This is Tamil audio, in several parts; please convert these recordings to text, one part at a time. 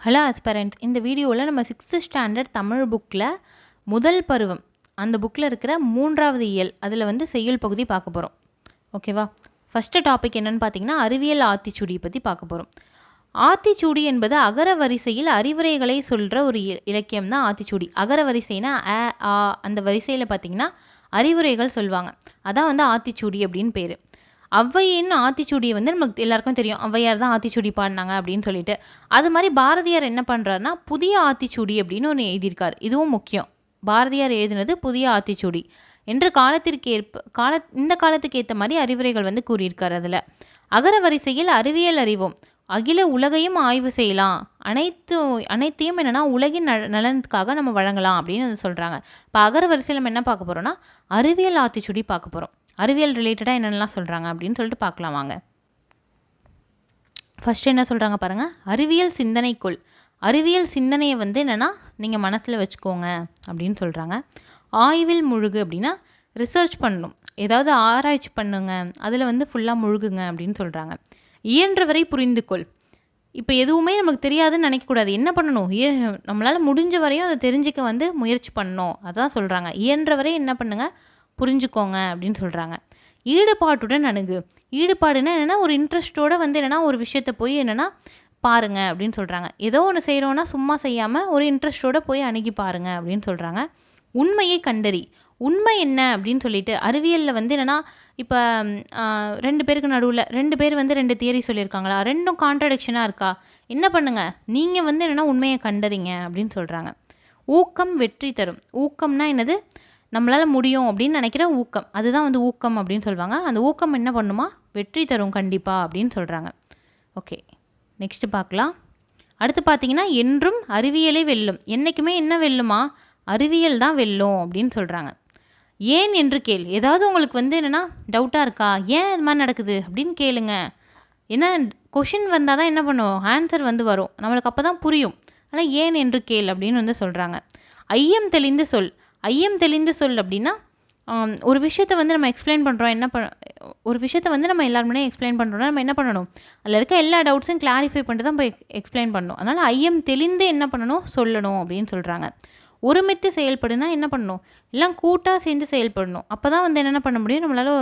ஹலோ ஆஸ்பரண்ட்ஸ் இந்த வீடியோவில் நம்ம சிக்ஸ்த்து ஸ்டாண்டர்ட் தமிழ் புக்கில் முதல் பருவம் அந்த புக்கில் இருக்கிற மூன்றாவது இயல் அதில் வந்து செய்யுள் பகுதி பார்க்க போகிறோம் ஓகேவா ஃபஸ்ட்டு டாபிக் என்னென்னு பார்த்தீங்கன்னா அறிவியல் ஆத்திச்சூடியை பற்றி பார்க்க போகிறோம் ஆத்திச்சூடி என்பது அகர வரிசையில் அறிவுரைகளை சொல்கிற ஒரு இ- இலக்கியம் தான் ஆத்திச்சூடி. அகர வரிசைனா அ ஆ அந்த வரிசையில் பார்த்தீங்கன்னா அறிவுரைகள் சொல்லுவாங்க அதான் வந்து ஆத்திச்சூடி அப்படின்னு பேர். ஔவையின் ஆத்திச்சூடியை வந்து நமக்கு எல்லாருக்கும் தெரியும். ஔவையார் தான் ஆத்திச்சூடி பாடினாங்க அப்படின்னு சொல்லிட்டு. அது மாதிரி பாரதியார் என்ன பண்ணுறாருன்னா புதிய ஆத்திச்சூடி அப்படின்னு ஒன்று எழுதியிருக்கார். இதுவும் முக்கியம். பாரதியார் எழுதினது புதிய ஆத்திச்சூடி என்று காலத்திற்கு ஏற்ப கால இந்த காலத்துக்கு ஏற்ற மாதிரி அறிவுரைகள் வந்து கூறியிருக்கார் அதில். அகர வரிசையில் அறிவியல் அறிவும். அகில உலகையும் ஆய்வு செய்யலாம். அனைத்து அனைத்தையும் என்னென்னா உலகின் நல நலனுக்காக நம்ம வழங்கலாம் அப்படின்னு வந்து சொல்கிறாங்க இப்போ அகர வரிசையில் நம்ம என்ன பார்க்க போகிறோம்னா அறிவியல் ஆத்திச்சுடி பார்க்க போகிறோம் அறிவியல் ரிலேட்டடாக என்னென்னலாம் சொல்கிறாங்க அப்படின்னு சொல்லிட்டு பார்க்கலாம் வாங்க. ஃபஸ்ட்டு என்ன சொல்கிறாங்க பாருங்கள் அறிவியல் சிந்தனைக்குள். அறிவியல் சிந்தனையை வந்து என்னென்னா நீங்கள் மனசில் வச்சுக்கோங்க அப்படின்னு சொல்கிறாங்க ஆய்வில் முழுகு அப்படின்னா ரிசர்ச் பண்ணணும். ஏதாவது ஆராய்ச்சி பண்ணுங்க. அதில் வந்து ஃபுல்லாக முழுகுங்க அப்படின்னு சொல்கிறாங்க இயன்றவரை புரிந்துகொள். இப்போ எதுவுமே நமக்கு தெரியாதுன்னு நினைக்கக்கூடாது. என்ன பண்ணணும்? இய நம்மளால் முடிஞ்ச வரையும் அதை தெரிஞ்சுக்க வந்து முயற்சி பண்ணணும். அதான் சொல்கிறாங்க இயன்றவரை என்ன பண்ணுங்கள் புரிஞ்சுக்கோங்க அப்படின்னு சொல்கிறாங்க ஈடுபாட்டுடன் அணுகு. ஈடுபாடுன்னா என்னென்னா ஒரு இன்ட்ரெஸ்ட்டோட வந்து என்னென்னா ஒரு விஷயத்தை போய் என்னென்னா பாருங்க அப்படின்னு சொல்கிறாங்க ஏதோ ஒன்று செய்கிறோன்னா சும்மா செய்யாமல் ஒரு இன்ட்ரெஸ்ட்டோட போய் அணுகி பாருங்க அப்படின்னு சொல்கிறாங்க உண்மையை கண்டறி. உண்மை என்ன அப்படின்னு சொல்லிட்டு அறிவியலில் வந்து என்னென்னா இப்போ ரெண்டு பேருக்கு நடுவில் ரெண்டு பேர் வந்து ரெண்டு தியரி சொல்லியிருக்காங்களா? ரெண்டும் கான்ட்ரடிக்ஷனாக இருக்கா? என்ன பண்ணுங்கள் நீங்கள் வந்து என்னென்னா உண்மையை கண்டறிங்க அப்படின்னு சொல்கிறாங்க ஊக்கம் வெற்றி தரும். ஊக்கம்னா என்னது? நம்மளால் முடியும் அப்படின்னு நினைக்கிற ஊக்கம். அதுதான் வந்து ஊக்கம் அப்படின்னு சொல்லுவாங்க. அந்த ஊக்கம் என்ன பண்ணுமா? வெற்றி தரும் கண்டிப்பாக அப்படின்னு சொல்கிறாங்க ஓகே நெக்ஸ்ட்டு பார்க்கலாம். அடுத்து பார்த்தீங்கன்னா என்றும் அறிவியலே வெல்லும். என்றைக்குமே என்ன வெல்லுமா? அறிவியல் தான் வெல்லும் அப்படின்னு சொல்கிறாங்க ஏன் என்று கேள். ஏதாவது உங்களுக்கு வந்து என்னென்னா டவுட்டாக இருக்கா? ஏன் இது மாதிரி நடக்குது? அப்படின்னு கேளுங்க. ஏன்னா கொஷின் வந்தால் தான் என்ன பண்ணுவோம்? ஆன்சர் வந்து வரும். நம்மளுக்கு அப்போ தான் புரியும். ஆனால் ஏன் என்று கேள் அப்படின்னு வந்து சொல்கிறாங்க ஐயம் தெளிந்து சொல். ஐயம் தெளிந்து சொல் அப்படின்னா ஒரு விஷயத்தை வந்து நம்ம எக்ஸ்பிளைன் பண்ணுறோம் என்ன பண்ண ஒரு விஷயத்தை வந்து நம்ம எல்லார் எக்ஸ்பிளைன் பண்ணுறோம்னா நம்ம என்ன பண்ணணும்? அதில் இருக்க எல்லா டவுட்ஸும் கிளாரிஃபை பண்ணிட்டு தான் போய் எக்ஸ்பிளைன் பண்ணணும். அதனால் ஐயம் தெளிந்து என்ன பண்ணணும்? சொல்லணும் அப்படின்னு சொல்கிறாங்க ஒருமித்து செயல்படுனா என்ன பண்ணணும்? எல்லாம் கூட்டாக சேர்ந்து செயல்படணும். அப்போ தான் வந்து என்னென்ன பண்ண முடியும்? நம்மளால்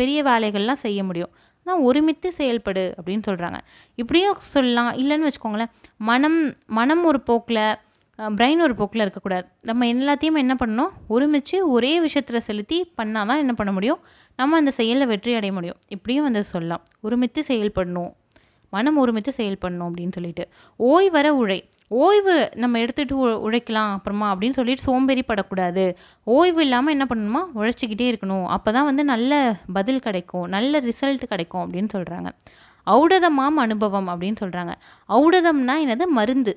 பெரிய வேலைகள்லாம் செய்ய முடியும். ஆனால் ஒருமித்து செயல்படு அப்படின்னு சொல்கிறாங்க இப்படியும் சொல்லலாம். இல்லைன்னு வச்சுக்கோங்களேன். மனம் மனம் ஒரு போக்கில் பிரெயின் ஒரு போக்கில் இருக்கக்கூடாது. நம்ம எல்லாத்தையும் என்ன பண்ணணும்? ஒருமிச்சு ஒரே விஷயத்தில் செலுத்தி பண்ணால் தான் என்ன பண்ண முடியும்? நம்ம அந்த செயலில் வெற்றி அடைய முடியும். இப்படியும் வந்து சொல்லலாம். ஒருமித்து செயல்படணும். மனம் ஒருமித்து செயல்படணும் அப்படின்னு சொல்லிட்டு. ஓய்வர உழை. ஓய்வு நம்ம எடுத்துகிட்டு உ உழைக்கலாம் அப்புறமா அப்படின்னு சொல்லிட்டு சோம்பேறிப்படக்கூடாது. ஓய்வு இல்லாமல் என்ன பண்ணணுமா? உழைச்சிக்கிட்டே இருக்கணும். அப்போ தான் வந்து நல்ல பதில் கிடைக்கும். நல்ல ரிசல்ட் கிடைக்கும் அப்படின்னு சொல்கிறாங்க ஔடதமாம் அனுபவம் அப்படின்னு சொல்கிறாங்க ஔடதம்னா என்னது? மருந்து.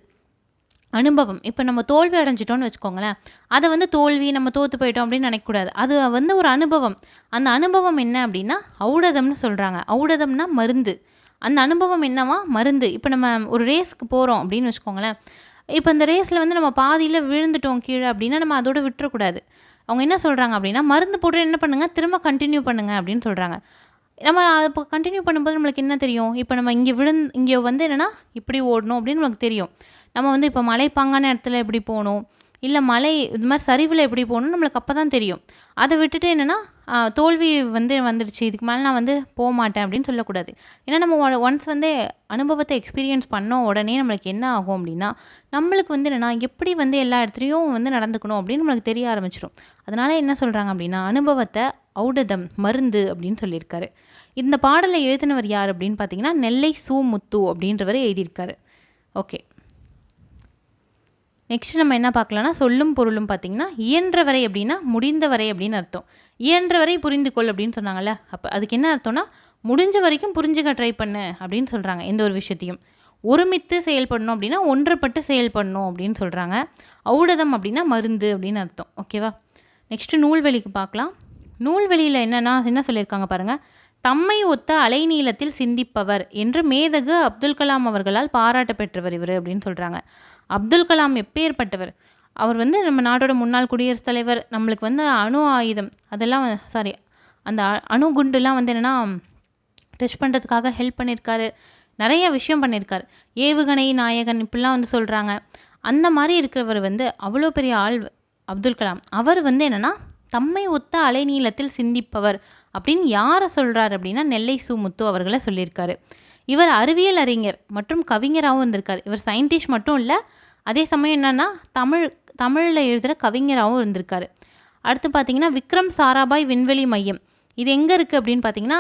அனுபவம். இப்போ நம்ம தோல்வி அடைஞ்சிட்டோம்னு வச்சுக்கோங்களேன். அதை வந்து தோல்வி நம்ம தோற்று போயிட்டோம் அப்படின்னு நினைக்கக்கூடாது. அது வந்து ஒரு அனுபவம். அந்த அனுபவம் என்ன அப்படின்னா ஔடதம்னு சொல்கிறாங்க ஔடதம்னா மருந்து. அந்த அனுபவம் என்னவா? மருந்து. இப்போ நம்ம ஒரு ரேஸ்க்கு போகிறோம் அப்படின்னு வச்சுக்கோங்களேன். இப்போ இந்த ரேஸில் வந்து நம்ம பாதியில் விழுந்துட்டோம் கீழே அப்படின்னா நம்ம அதோட விட்டுறக்கூடாது. அவங்க என்ன சொல்கிறாங்க அப்படின்னா மருந்து போட்டு என்ன பண்ணுங்கள் திரும்ப கண்டினியூ பண்ணுங்கள் அப்படின்னு சொல்கிறாங்க நம்ம இப்போ கண்டினியூ பண்ணும்போது நம்மளுக்கு என்ன தெரியும்? இப்போ நம்ம இங்கே விழுந் இங்கே வந்து என்னென்னா இப்படி ஓடணும் அப்படின்னு நமக்கு தெரியும். நம்ம வந்து இப்போ மலைப்பாங்கான இடத்துல எப்படி போகணும்? இல்லை மலை இது மாதிரி சரிவில் எப்படி போகணும் நம்மளுக்கு அப்போ தான் தெரியும். அதை விட்டுட்டு என்னென்னா தோல்வி வந்து வந்துடுச்சு இதுக்கு மேலே நான் வந்து போக மாட்டேன் அப்படின்னு சொல்லக்கூடாது. ஏன்னா நம்ம ஒன்ஸ் வந்து அனுபவத்தை எக்ஸ்பீரியன்ஸ் பண்ணோம் உடனே நம்மளுக்கு என்ன ஆகும் அப்படின்னா நம்மளுக்கு வந்து என்னென்னா எப்படி வந்து எல்லா இடத்துலையும் வந்து நடந்துக்கணும் அப்படின்னு நம்மளுக்கு தெரிய ஆரம்பிச்சிடும் அதனால் என்ன சொல்கிறாங்க அப்படின்னா அனுபவத்தை ஔடதம் மருந்து அப்படின்னு சொல்லியிருக்காரு. இந்த பாடலை எழுதினவர் யார் அப்படின்னு பார்த்தீங்கன்னா நெல்லை சு முத்து அப்படின்றவர் எழுதியிருக்காரு. ஓகே. நெக்ஸ்ட் நம்ம என்ன பார்க்கலாம்னா சொல்லும் பொருளும் பார்த்திங்கன்னா இயன்றவரை அப்படின்னா முடிந்தவரை அப்படின்னு அர்த்தம். இயன்றவரை புரிந்து கொள் அப்படின்னு சொன்னாங்கல்ல? அப்போ அதுக்கு என்ன அர்த்தம்னா முடிஞ்ச வரைக்கும் புரிஞ்சுக்க ட்ரை பண்ணு அப்படின்னு சொல்கிறாங்க எந்த ஒரு விஷயத்தையும். ஒருமித்து செயல்படணும் அப்படின்னா ஒன்றுபட்டு செயல்படணும் அப்படின்னு சொல்கிறாங்க ஔடதம் அப்படின்னா மருந்து அப்படின்னு அர்த்தம். ஓகேவா நெக்ஸ்ட்டு நூல்வெளிக்கு பார்க்கலாம். நூல்வெளியில் என்னென்னா என்ன சொல்லியிருக்காங்க பாருங்கள் தம்மை ஒத்த அலைநீளத்தில் சிந்திப்பவர் என்று மேதகு அப்துல் கலாம் அவர்களால் பாராட்ட பெற்றவர் இவர் அப்படின்னு சொல்கிறாங்க அப்துல் கலாம் எப்பேற்பட்டவர்? அவர் வந்து நம்ம நாட்டோட முன்னாள் குடியரசுத் தலைவர் நம்மளுக்கு வந்து அணு ஆயுதம் அதெல்லாம் சாரி அந்த அ- அணு குண்டுலாம் வந்து என்னென்னா டெஸ்ட் பண்ணுறதுக்காக ஹெல்ப் பண்ணியிருக்காரு நிறைய விஷயம் பண்ணியிருக்கார் ஏவுகணை நாயகன் இப்படிலாம் வந்து சொல்கிறாங்க அந்த மாதிரி இருக்கிறவர் வந்து அவ்வளோ பெரிய ஆள் அப்துல் கலாம். அவர் வந்து என்னென்னா தம்மை ஒத்த அலைநீளத்தில் சிந்திப்பவர் அப்படின்னு யாரை சொல்கிறார் அப்படின்னா நெல்லை சு முத்து அவர்களை சொல்லியிருக்காரு. இவர் அறிவியல் அறிஞர் மற்றும் கவிஞராகவும் இருந்திருக்கார் இவர் சயின்டிஸ்ட் மட்டும் இல்லை அதே சமயம் என்னென்னா தமிழ் தமிழில் எழுதுகிற கவிஞராகவும் இருந்திருக்காரு அடுத்து பார்த்தீங்கன்னா விக்ரம் சாராபாய் விண்வெளி மையம். இது எங்கே இருக்குது அப்படின்னு பார்த்தீங்கன்னா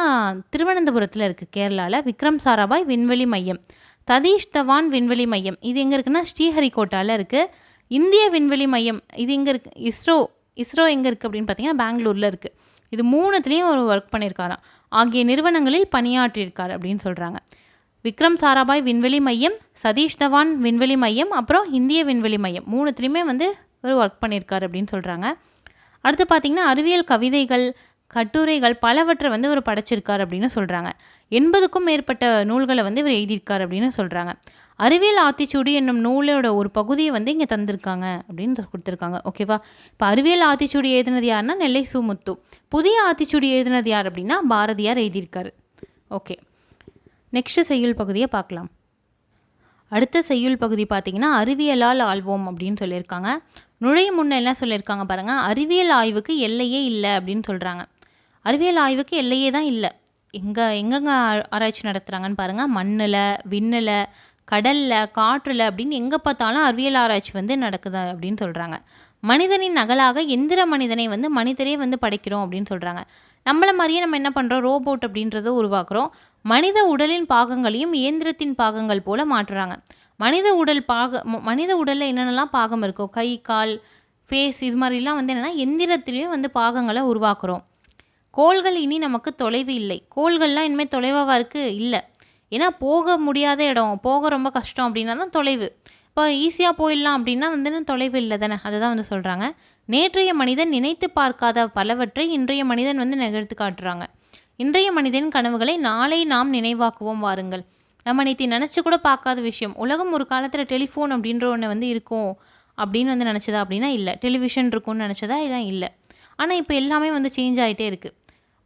திருவனந்தபுரத்தில் இருக்குது கேரளாவில் விக்ரம் சாராபாய் விண்வெளி மையம். ததீஷ் தவான் விண்வெளி மையம். இது எங்கே இருக்குன்னா ஸ்ரீஹரிகோட்டாவில் இருக்குது இந்திய விண்வெளி மையம். இது எங்கே இருக்குது இஸ்ரோ இஸ்ரோ எங்கே இருக்குது அப்படின்னு பார்த்தீங்கன்னா பெங்களூரில் இருக்குது இது மூணுத்துலேயும் ஒரு ஒர்க் பண்ணியிருக்காராம் ஆகிய நிறுவனங்களில் பணியாற்றியிருக்கார் அப்படின்னு சொல்கிறாங்க விக்ரம் சாராபாய் விண்வெளி மையம் சதீஷ் தவான் விண்வெளி மையம் அப்புறம் இந்திய விண்வெளி மையம் மூணுத்துலேயுமே வந்து ஒரு ஒர்க் பண்ணியிருக்கார் அப்படின்னு சொல்கிறாங்க அடுத்து பார்த்திங்கன்னா அறிவியல் கவிதைகள் கட்டுரைகள் பலவற்றை வந்து இவர் படைச்சிருக்கார் அப்படின்னு சொல்கிறாங்க எண்பதுக்கும் மேற்பட்ட நூல்களை வந்து இவர் எழுதியிருக்கார் அப்படின்னு சொல்கிறாங்க அறிவியல் ஆத்திச்சூடி என்னும் நூலோட ஒரு பகுதியை வந்து இங்கே தந்திருக்காங்க அப்படின்னு கொடுத்துருக்காங்க. ஓகேவா இப்போ அறிவியல் ஆத்திச்சூடி எழுதினது யாருன்னா நெல்லை சுமுத்து. புதிய ஆத்திச்சூடி எழுதினது யார் அப்படின்னா பாரதியார் எழுதியிருக்காரு. ஓகே நெக்ஸ்ட்டு செய்யுள் பகுதியை பார்க்கலாம். அடுத்த செய்யுள் பகுதி பார்த்திங்கன்னா அறிவியலால் ஆழ்வோம் அப்படின்னு சொல்லியிருக்காங்க. நுழையும் முன்ன என்ன சொல்லியிருக்காங்க பாருங்கள் அறிவியல் ஆய்வுக்கு எல்லையே இல்லை அப்படின்னு சொல்கிறாங்க அறிவியல் ஆய்வுக்கு எல்லையே தான் இல்லை. எங்கே எங்கெங்கே ஆராய்ச்சி நடத்துகிறாங்கன்னு பாருங்கள் மண்ணில் விண்ணில் கடலில் காற்றில் அப்படின்னு எங்கே பார்த்தாலும் அறிவியல் ஆராய்ச்சி வந்து நடக்குது அப்படின்னு சொல்கிறாங்க மனிதனின் நகலாக எந்திர மனிதனை வந்து மனிதரே வந்து படைக்கிறோம் அப்படின்னு சொல்கிறாங்க நம்மளை மாதிரியே நம்ம என்ன பண்ணுறோம் ரோபோட் அப்படின்றத உருவாக்குறோம். மனித உடலின் பாகங்களையும் இயந்திரத்தின் பாகங்கள் போல் மாற்றுறாங்க. மனித உடல் பாக மனித உடலில் என்னென்னலாம் பாகம் இருக்கும் கை கால் ஃபேஸ் இது மாதிரிலாம் வந்து என்னென்னா எந்திரத்திலையும் வந்து பாகங்களை உருவாக்குறோம். கோள்கள் இனி நமக்கு தொலைவு இல்லை. கோள்கள்லாம் இனிமேல் தொலைவாக இருக்குது இல்லை. ஏன்னா போக முடியாத இடம். போக ரொம்ப கஷ்டம் அப்படின்னா தான் தொலைவு. இப்போ ஈஸியாக போயிடலாம் அப்படின்னா வந்து தொலைவு இல்லை தானே? அதை தான் வந்து சொல்கிறாங்க நேற்றைய மனிதன் நினைத்து பார்க்காத பலவற்றை இன்றைய மனிதன் வந்து நிகழ்த்து காட்டுறாங்க. இன்றைய மனிதன் கனவுகளை நாளை நாம் நினைவாக்குவோம் வாருங்கள். நம்ம நேற்று நினச்சி கூட பார்க்காத விஷயம். உலகம் ஒரு காலத்தில் டெலிஃபோன் அப்படின்ற ஒன்று வந்து இருக்கும் அப்படின்னு வந்து நினச்சதா அப்படின்னா இல்லை. டெலிவிஷன் இருக்கும்னு நினச்சதா இல்லை? இல்லை. ஆனால் இப்போ எல்லாமே வந்து சேஞ்ச் ஆகிட்டே இருக்குது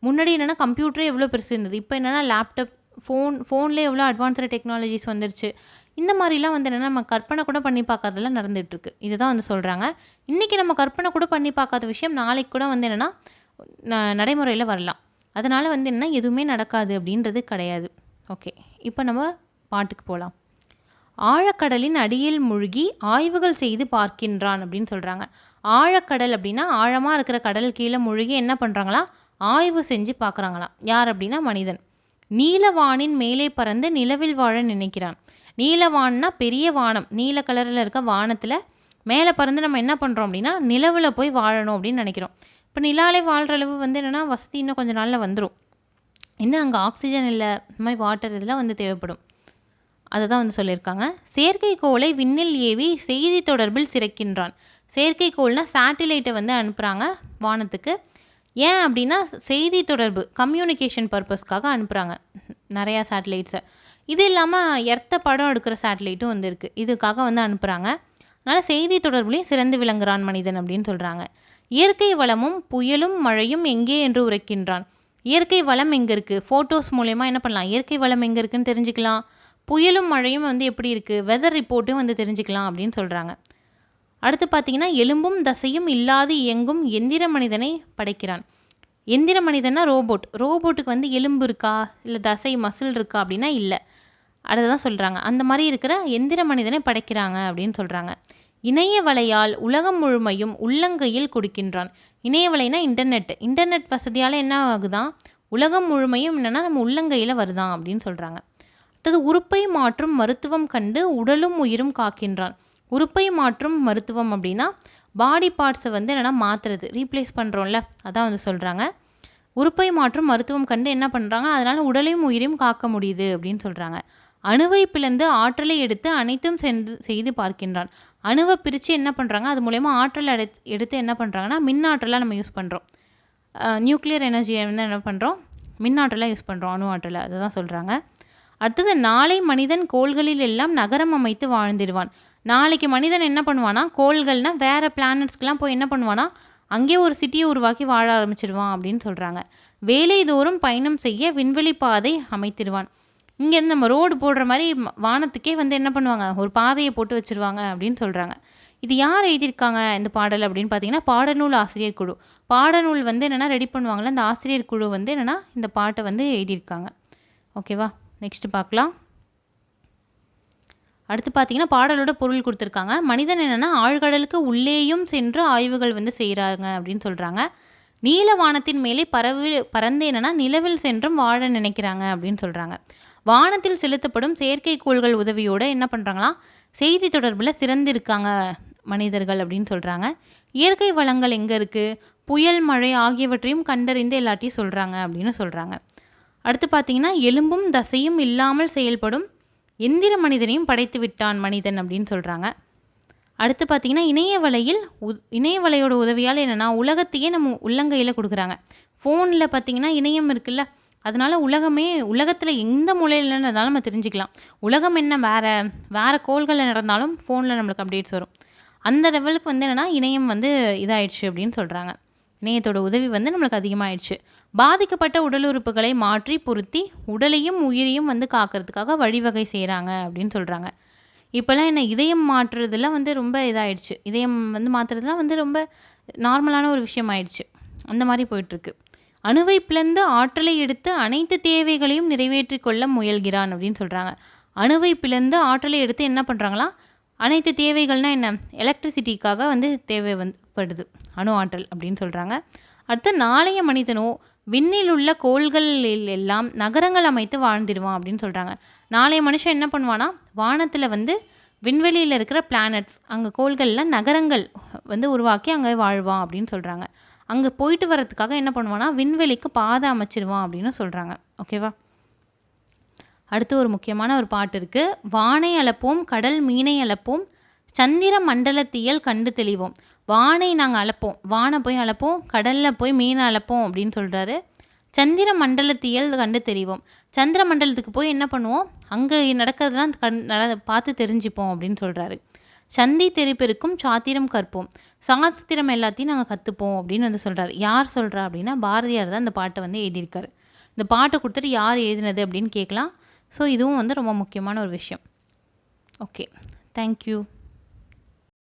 முன்னாடி என்னென்னா கம்ப்யூட்டரே எவ்வளோ பெருசு இருந்தது. இப்போ என்னென்னா லேப்டாப் ஃபோன் ஃபோன்லேயே எவ்வளோ அட்வான்ஸ்டு டெக்னாலஜிஸ் வந்துருச்சு. இந்த மாதிரிலாம் வந்து என்னென்னா நம்ம கற்பனை கூட பண்ணி பார்க்காதெல்லாம் நடந்துகிட்ருக்கு இதை தான் வந்து சொல்கிறாங்க இன்றைக்கி நம்ம கற்பனை கூட பண்ணி பார்க்காத விஷயம் நாளைக்கு கூட வந்து என்னென்னா நடைமுறையில் வரலாம். அதனால் வந்து என்ன எதுவுமே நடக்காது அப்படின்றது கிடையாது. ஓகே இப்போ நம்ம பாட்டுக்கு போகலாம் ஆழக்கடலின் அடியில் மூழ்கி ஆய்வுகள் செய்து பார்க்கின்றான் அப்படின்னு சொல்கிறாங்க ஆழக்கடல் அப்படின்னா ஆழமாக இருக்கிற கடல் கீழே மூழ்கி என்ன பண்ணுறாங்களா ஆய்வு செஞ்சு பார்க்குறாங்களாம் யார் அப்படின்னா மனிதன். நீலவானின் மேலே பறந்து நிலவில் வாழ நினைக்கிறான். நீலவான்னா பெரிய வானம். நீல கலரில் இருக்க வானத்தில் மேலே பறந்து நம்ம என்ன பண்ணுறோம் அப்படின்னா நிலவில் போய் வாழணும் அப்படின்னு நினைக்கிறோம். இப்போ நிலாலே வாழ்கிற அளவு வந்து என்னென்னா வசதி இன்னும் கொஞ்சம் நாளில் வந்துடும் இன்னும் அங்கே ஆக்சிஜன் இல்லை? இந்த மாதிரி வாட்டர் இதெல்லாம் வந்து தேவைப்படும். அதை தான் வந்து சொல்லியிருக்காங்க. செயற்கைக்கோளை விண்ணில் ஏவி செய்தி தொடர்பில் சிறக்கின்றான். செயற்கைக்கோள்னால் சேட்டிலைட்டை வந்து அனுப்புகிறாங்க வானத்துக்கு. ஏன் அப்படின்னா செய்தி தொடர்பு கம்யூனிகேஷன் பர்பஸ்க்காக அனுப்புகிறாங்க நிறையா சேட்டலைட்ஸை இது இல்லாமல் எர்த்த படம் எடுக்கிற சேட்டலைட்டும் வந்து இருக்குது இதுக்காக வந்து அனுப்புகிறாங்க அதனால் செய்தி தொடர்புலையும் சிறந்து விளங்குறான் மனிதன் அப்படின்னு சொல்கிறாங்க இயற்கை வளமும் புயலும் மழையும் எங்கே என்று உரைக்கின்றான். இயற்கை வளம் எங்கே இருக்குது ஃபோட்டோஸ் மூலயமா என்ன பண்ணலாம்? இயற்கை வளம் எங்கே இருக்குதுன்னு தெரிஞ்சுக்கலாம். புயலும் மழையும் வந்து எப்படி இருக்குது வெதர் ரிப்போர்ட்டும் வந்து தெரிஞ்சுக்கலாம் அப்படின்னு சொல்கிறாங்க அடுத்து பார்த்தீங்கன்னா எலும்பும் தசையும் இல்லாது இயங்கும் எந்திர மனிதனை படைக்கிறான். எந்திர மனிதனா ரோபோட் ரோபோட்டுக்கு வந்து எலும்பு இருக்கா? இல்லை தசை மசில் இருக்கா அப்படின்னா இல்லை. அதை தான் சொல்கிறாங்க அந்த மாதிரி இருக்கிற எந்திர மனிதனை படைக்கிறாங்க அப்படின்னு சொல்கிறாங்க இணைய வலையால் உலகம் முழுமையும் உள்ளங்கையில் கொடுக்கின்றான். இணைய வலைனா இன்டர்நெட் இன்டர்நெட் வசதியால் என்ன ஆகுதான்? உலகம் முழுமையும் என்னென்னா நம்ம உள்ளங்கையில் வருதான் அப்படின்னு சொல்கிறாங்க அடுத்தது உறுப்பை மாற்றும் மருத்துவம் கண்டு உடலும் உயிரும் காக்கின்றான். உறுப்பை மாற்றும் மருத்துவம் அப்படின்னா பாடி பார்ட்ஸை வந்து என்னென்னா மாற்றுறது ரீப்ளேஸ் பண்ணுறோம்ல அதான் வந்து சொல்கிறாங்க உறுப்பை மாற்றும் மருத்துவம் கண்டு என்ன பண்ணுறாங்க அதனால் உடலையும் உயிரையும் காக்க முடியுது அப்படின்னு சொல்கிறாங்க அணுவை பிளந்து ஆற்றலை எடுத்து அனைத்தும் சென்று செய்து பார்க்கின்றான். அணுவை பிரித்து என்ன பண்ணுறாங்க அது மூலயமா ஆற்றல் எடு எடுத்து என்ன பண்ணுறாங்கன்னா மின் ஆற்றலாக நம்ம யூஸ் பண்ணுறோம் நியூக்ளியர் எனர்ஜியை வந்து என்ன பண்ணுறோம் மின் ஆற்றலாக யூஸ் பண்ணுறோம் அணு ஆற்றலை அதை தான் சொல்கிறாங்க அடுத்தது நாளை மனிதன் கோள்களில் எல்லாம் நகரம் அமைத்து வாழ்ந்திருவான் நாளைக்கு மனிதன் என்ன பண்ணுவானா கோள்கள்னால் வேறு பிளானட்ஸ்க்கெலாம் போய் என்ன பண்ணுவானா அங்கே ஒரு சிட்டியை உருவாக்கி வாழ ஆரம்பிச்சிடுவான் அப்படின்னு சொல்கிறாங்க வேலைதோறும் பயணம் செய்ய விண்வெளி பாதை அமைத்திடுவான். இங்கேருந்து நம்ம ரோடு போடுற மாதிரி வானத்துக்கே வந்து என்ன பண்ணுவாங்க ஒரு பாதையை போட்டு வச்சுருவாங்க அப்படின்னு சொல்கிறாங்க இது யார் எழுதியிருக்காங்க இந்த பாடல் அப்படின்னு பார்த்தீங்கன்னா பாடநூல் ஆசிரியர் குழு. பாடநூல் வந்து என்னென்னா ரெடி பண்ணுவாங்களே அந்த ஆசிரியர் குழு வந்து என்னென்னா இந்த பாட்டை வந்து எழுதியிருக்காங்க. ஓகேவா? நெக்ஸ்ட் பார்க்கலாம். அடுத்து பார்த்தீங்கன்னா பாடலோட பொருள் கொடுத்துருக்காங்க. மனிதன் என்னென்னா ஆழ்கடலுக்கு உள்ளேயும் சென்று ஆய்வுகள் வந்து செய்கிறாங்க அப்படின்னு சொல்கிறாங்க நீல வானத்தின் மேலே பறவு பறந்து என்னென்னா நிலவில் சென்றும் வாழ நினைக்கிறாங்க அப்படின்னு சொல்கிறாங்க வானத்தில் செலுத்தப்படும் செயற்கைக்கோள்கள் உதவியோடு என்ன பண்ணுறாங்களா செய்தி தொடர்பில் சிறந்திருக்காங்க மனிதர்கள் அப்படின்னு சொல்கிறாங்க இயற்கை வளங்கள் எங்கே இருக்குது புயல் மழை ஆகியவற்றையும் கண்டறிந்து எல்லாத்தையும் சொல்கிறாங்க அப்படின்னு சொல்கிறாங்க அடுத்து பார்த்தீங்கன்னா எலும்பும் தசையும் இல்லாமல் செயல்படும் எந்திர மனிதனையும் படைத்து விட்டான் மனிதன் அப்படின்னு சொல்கிறாங்க அடுத்து பார்த்தீங்கன்னா இணைய வலையில் உ இணைய வலையோட உதவியால் என்னென்னா உலகத்தையே நம்ம உள்ளங்கையில் கொடுக்குறாங்க. ஃபோனில் பார்த்தீங்கன்னா இணையம் இருக்குல்ல அதனால் உலகமே உலகத்தில் எந்த மூலையில் நடந்தாலும் நம்ம தெரிஞ்சுக்கலாம். உலகம் என்ன வேறு வேறு கோள்களில் நடந்தாலும் ஃபோனில் நம்மளுக்கு அப்டேட்ஸ் வரும். அந்த லெவலுக்கு வந்து என்னென்னா இணையம் வந்து இதாயிடுச்சு அப்படின்னு சொல்கிறாங்க இணையத்தோட உதவி வந்து நம்மளுக்கு அதிகமாகிடுச்சு பாதிக்கப்பட்ட உடல் உறுப்புகளை மாற்றி பொருத்தி உடலையும் உயிரையும் வந்து காக்கிறதுக்காக வழிவகை செய்கிறாங்க அப்படின்னு சொல்கிறாங்க இப்போல்லாம் என்ன இதயம் மாற்றுறதுலாம் வந்து ரொம்ப இதாயிடுச்சு. இதயம் வந்து மாற்றுறதுலாம் வந்து ரொம்ப நார்மலான ஒரு விஷயம் ஆயிடுச்சு அந்த மாதிரி போயிட்டுருக்கு. அணுவை பிளந்து ஆற்றலை எடுத்து அனைத்து தேவைகளையும் நிறைவேற்றிக் கொள்ள முயல்கிறான் அப்படின்னு சொல்கிறாங்க அணுவை பிளந்து ஆற்றலை எடுத்து என்ன பண்ணுறாங்களா அனைத்து தேவைகள்னால் என்ன? எலக்ட்ரிசிட்டிக்காக வந்து தேவை வந்து படுது அணு ஆற்றல் அப்படின்னு சொல்கிறாங்க அடுத்து நாளைய மனிதனோ விண்ணில் உள்ள கோள்களில் எல்லாம் நகரங்கள் அமைத்து வாழ்ந்திடுவான் அப்படின்னு சொல்கிறாங்க நாளைய மனுஷன் என்ன பண்ணுவானா? வானத்தில் வந்து விண்வெளியில் இருக்கிற பிளானட்ஸ் அங்கே கோள்களில் நகரங்கள் வந்து உருவாக்கி அங்கே வாழ்வான் அப்படின்னு சொல்கிறாங்க அங்கே போயிட்டு வரதுக்காக என்ன பண்ணுவானா? விண்வெளிக்கு பாதை அமைச்சிருவான் அப்படின்னு சொல்கிறாங்க ஓகேவா அடுத்து ஒரு முக்கியமான ஒரு பாட்டு இருக்குது வானை அளப்போம் கடல் மீனை அளப்போம் சந்திர மண்டலத்தியல் கண்டு தெளிவோம். வானை நாங்கள் அளப்போம். வானை போய் அளப்போம். கடலில் போய் மீனை அளப்போம் அப்படின்னு சொல்கிறாரு சந்திர மண்டலத்தியல் கண்டு தெரிவோம் சந்திர மண்டலத்துக்கு போய் என்ன பண்ணுவோம்? அங்கே நடக்கிறதுலாம் கண் நட பார்த்து தெரிஞ்சுப்போம் அப்படின்னு சொல்கிறாரு சந்தி தெரிப்பெருக்கும் சாத்திரம் கற்போம். சாஸ்திரம் எல்லாத்தையும் நாங்கள் கற்றுப்போம் அப்படின்னு வந்து சொல்கிறாரு யார் சொல்கிறா அப்படின்னா பாரதியார் தான் இந்த பாட்டை வந்து எழுதியிருக்காரு. இந்த பாட்டை கொடுத்துட்டு யார் எழுதினது அப்படின்னு கேட்கலாம். ஸோ இதுவும் வந்து ரொம்ப முக்கியமான ஒரு விஷயம். Okay thank you